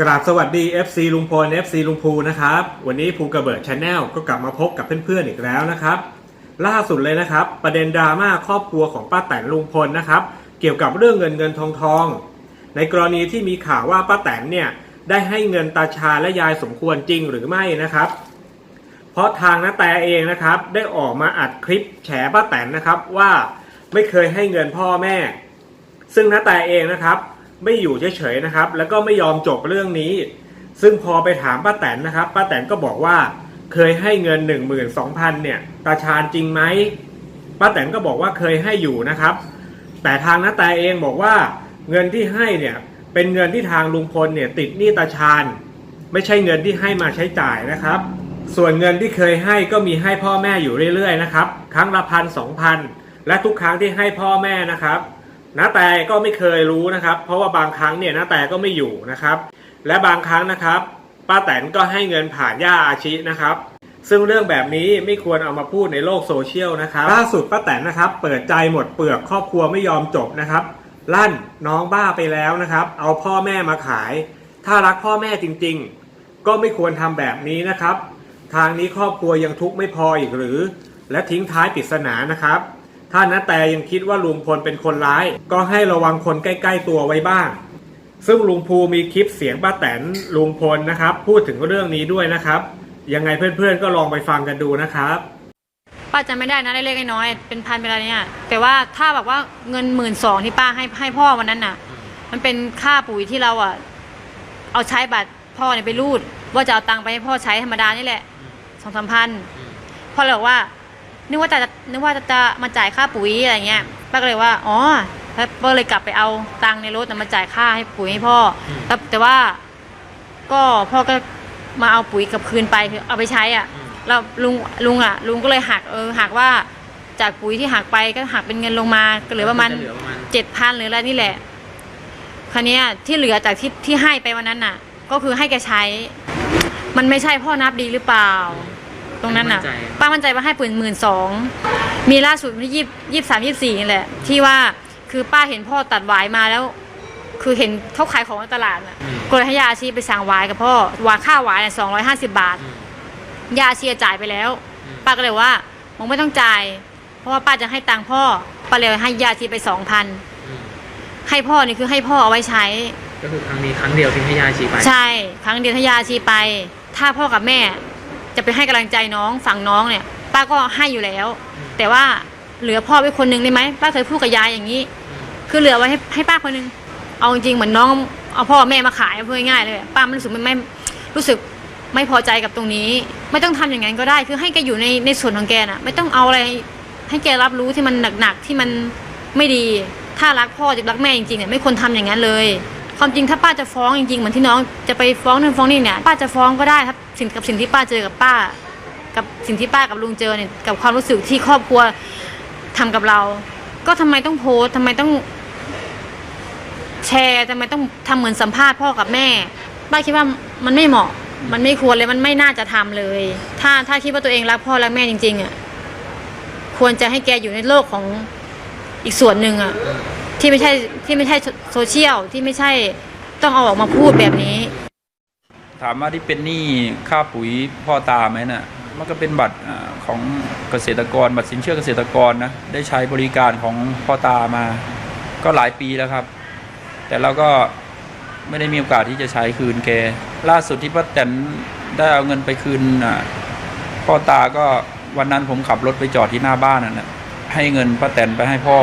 กราบสวัสดี FC ลุงพล FC ลุงภูนะครับ วันนี้ภูกระเบิดชาแนลก็กลับมาพบกับเพื่อนๆอีกแล้วนะครับ ล่าสุดเลยนะครับ ประเด็นดราม่าครอบครัวของป้าแตนลุงพลนะครับ เกี่ยวกับเรื่องเงินเงินทองทอง ในกรณีที่มีข่าวว่าป้าแตนเนี่ยได้ให้เงินตาชาและยายสมควรจริงหรือไม่นะครับ เพราะทางน้าแตเองนะครับ ได้ออกมาอัดคลิปแฉป้าแตนนะครับว่าไม่เคยให้เงินพ่อแม่ ซึ่งน้าแตเองนะครับ ไม่อยู่เฉยๆนะครับ แล้วก็ไม่ยอมจบเรื่องนี้ ซึ่งพอไปถามป้าแตนนะครับป้าแตนก็บอกว่าเคยให้เงิน 1 2 0 0 0เนี่ยตาชาญจริงไหมป้าแตนก็บอกว่าเคยให้อยู่นะครับ แต่ทางน้าแตเองบอกว่าเงินที่ให้เนี่ยเป็นเงินที่ทางลุงพลเนี่ยติดหนี้ตาชาญไม่ใช่เงินที่ให้มาใช้จ่ายนะครับ ส่วนเงินที่เคยให้ก็มีให้พ่อแม่อยู่เรื่อยๆนะครับ ครั้งละพันสองพันและทุกครั้งที่ให้พ่อแม่นะครับ น้าแต่ก็ไม่เคยรู้นะครับ เพราะว่าบางครั้งเนี่ยน้าแต่ก็ไม่อยู่นะครับ และบางครั้งนะครับป้าแตนก็ให้เงินผ่านย่าอาชินะครับ ซึ่งเรื่องแบบนี้ไม่ควรเอามาพูดในโลกโซเชียลนะครับล่าสุดป้าแตนนะครับเปิดใจหมดเปลือกครอบครัวไม่ยอมจบนะครับ ลั่นน้องบ้าไปแล้วนะครับ เอาพ่อแม่มาขาย ถ้ารักพ่อแม่จริงๆ ก็ไม่ควรทำแบบนี้นะครับ ทางนี้ครอบครัวยังทุกข์ไม่พออีกหรือ และทิ้งท้ายปริศนานะครับ ถ้านาแต่ยังคิดว่าลุงพลเป็นคนร้าย ก็ให้ระวังคนใกล้ ๆ ตัวไว้บ้าง ซึ่งลุงภูมีคลิปเสียงป้าแตนลุงพลนะครับ พูดถึงเรื่องนี้ด้วยนะครับ ยังไงเพื่อนๆก็ลองไปฟังกันดูนะครับป้าจำไม่ได้นะเล็กๆน้อยๆเป็นพันเป็นอะไรเนี่ยแต่ว่าถ้าแบบว่าเงินหมื่นสองที่ป้าให้ให้พ่อวันนั้นน่ะ มันเป็นค่าปุ๋ยที่เราอะเอาใช้บัตรพ่อเนี่ยไปรูด ว่าจะเอาตังค์ไปให้พ่อใช้ธรรมดานี่แหละสองสามพันพ่อเลยบอกว่า นึกว่าจะนึกว่าจะจะมาจ่ายค่าปุ๋ยอะไรเงี้ยป้าก็เลยว่าอ๋อแล้วป้าเลยกลับไปเอาตังค์ในรถน่ะมาจ่ายค่าให้ปุ๋ยให้พ่ออมแต่แต่ว่า ก็พ่อก็มาเอาปุ๋ยกลับคืนไปคือเอาไปใช้อะแล้วลุงลุงอะ ลุงก็เลยหักเออหักว่าจากปุ๋ยที่หักไปก็หักเป็นเงินลงมาก็เหลือประมาณจเหลือประมาณเจ็ดพันหรืออะไรนี่แหละคราวเนี้ยที่เหลือจากที่ที่ให้ไปวันนั้นน่ะ ก็คือให้แกใช้ มันไม่ใช่พ่อนับดีหรือเปล่า ตรงนั้นน่ะไม่มั่นใจป้ามั่นใจว่าให้ปืนหมื่นสองมีล่าสุดวันที่ยี่ยี่สามยี่สี่นี่แหละ ที่ว่าคือป้าเห็นพ่อตัดหวายมาแล้ว คือเห็นเขาขายของในตลาดน่ะอืมก็เลยให้ยาอาชีพไปสั่งหวายกับพ่อหวายค่าหวายสองร้อยห้าสิบบาทอืมยาเชียจ่ายไปแล้วอืมป้าก็เลยว่ามึงไม่ต้องจ่าย เพราะว่าป้าจะให้ตังค์พ่อป้าเลยให้ยาชีไปสองพันอืมให้พ่อนี่คือให้พ่อเอาไว้ใช้ ก็คือครั้งนี้ครั้งเดียวที่ให้ยาชีไป ใช่ ครั้งเดียวให้ยาชีไป ถ้าพ่อกับแม่ จะไปให้กำลังใจน้องฝั่งน้องเนี่ย ป้าก็ให้อยู่แล้ว แต่ว่าเหลือพ่อไว้คนหนึงได้ไหมป้าเคยพูดกับยายอย่างนี้ คือเหลือไว้ให้ให้ป้าคนหนึงเอาจริงๆเหมือนน้องเอาพ่อแม่มาขายพูดง่ายๆเลยป้าไม่รู้สึกไม่ไม่รู้สึกไม่พอใจกับตรงนี้ ไม่ต้องทำอย่างนั้นก็ได้ คือให้แกอยู่ในในส่วนของแกน่ะ ไม่ต้องเอาอะไรให้แกรับรู้ที่มันหนักๆที่มันไม่ดี ถ้ารักพ่อจะรักแม่จริงๆเนี่ยไม่ควรทำอย่างนั้นเลย ความจริงถ้าป้าจะฟ้องจริงๆเหมือนที่น้องจะไปฟ้องนั่นฟ้องนี่เนี่ยป้าจะฟ้องก็ได้ครับ สิ่งกับสิ่งที่ป้าเจอกับป้า กับสิ่งที่ป้ากับลุงเจอเนี่ยกับความรู้สึกที่ครอบครัวทำกับเรา ก็ทำไมต้องโพสต์ทำไมต้อง แชร์ทำไมต้องทำเหมือนสัมภาษณ์พ่อกับแม่ป้าคิดว่ามันไม่เหมาะ มันไม่ควรเลยมันไม่น่าจะทำเลย ถ้าถ้าคิดว่าตัวเองรักพ่อรักแม่จริง ๆอะควรจะให้แกอยู่ในโลกของอีกส่วนหนึ่งอะที่ไม่ใช่ที่ไม่ใช่โซเชียลที่ไม่ใช่ต้องเอาออกมาพูดแบบนี้ ถามว่าที่เป็นหนี้ค่าปุ๋ยพ่อตาไหมน่ะมันก็เป็นบัตรของเกษตรกรบัตรสินเชื่อเกษตรกรนะได้ใช้บริการของพ่อตามาก็หลายปีแล้วครับ แต่เราก็ไม่ได้มีโอกาสที่จะใช้คืนแกล่าสุดที่ป้าแตนได้เอาเงินไปคืนอ่าพ่อตาก็วันนั้นผมขับรถไปจอดที่หน้าบ้านนั่นแหละให้เงินป้าแตนไปให้พ่อ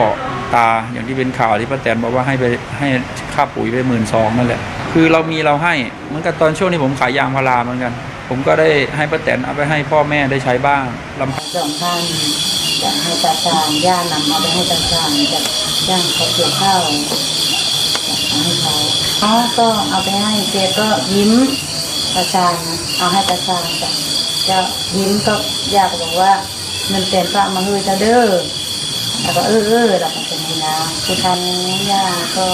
ตาอย่างที่เป็นข่าวที่ป้าแตนบอกว่าให้ไปให้ค่าปุ๋ยไปหมื่นสองนั่นแหละ คือเรามีเราให้เหมือนกับตอนช่วงที่ผมขายยางพาราเหมือนกัน ผมก็ได้ให้ป้าแตนเอาไปให้พ่อแม่ได้ใช้บ้างลำพังสองพันจะให้ตาชางย่านำเอาไปให้ตาชางจะย่างเขาเกี่ยวข้าวเอาให้เขาเขาก็เอาไปให้เจก็ยิ้มตาชางเอาให้ตาชางจะจะยิ้มก็อยากบอกว่าเงินเต็มพระมาเฮยจะเด้อแล้วก็เออเออเราก็เป็นย่างนี้นะคือทำย่าก็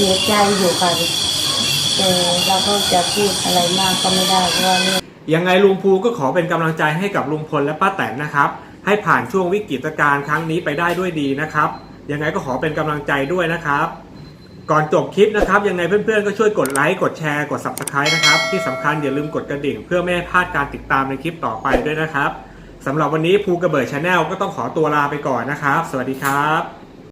สียใจอยู่ค่ะแต่เราก็จะพูดอะไรมากก็ไม่ได้เพราะว่าเรื่องยังไงลุงภูก็ขอเป็นกำลังใจให้กับลุงพลและป้าแตนนะครับ ให้ผ่านช่วงวิกฤตการณ์ครั้งนี้ไปได้ด้วยดีนะครับ ยังไงก็ขอเป็นกำลังใจด้วยนะครับ ก่อนจบคลิปนะครับ ยังไงเพื่อนๆก็ช่วยกดไลค์กดแชร์กด Subscribe นะครับ ที่สำคัญอย่าลืมกดกระดิ่ง เพื่อไม่ให้พลาดการติดตามในคลิปต่อไปด้วยนะครับสำหรับวันนี้ภูกระเบิดชาแนลก็ต้องขอตัวลาไปก่อนนะครับ สวัสดีครับ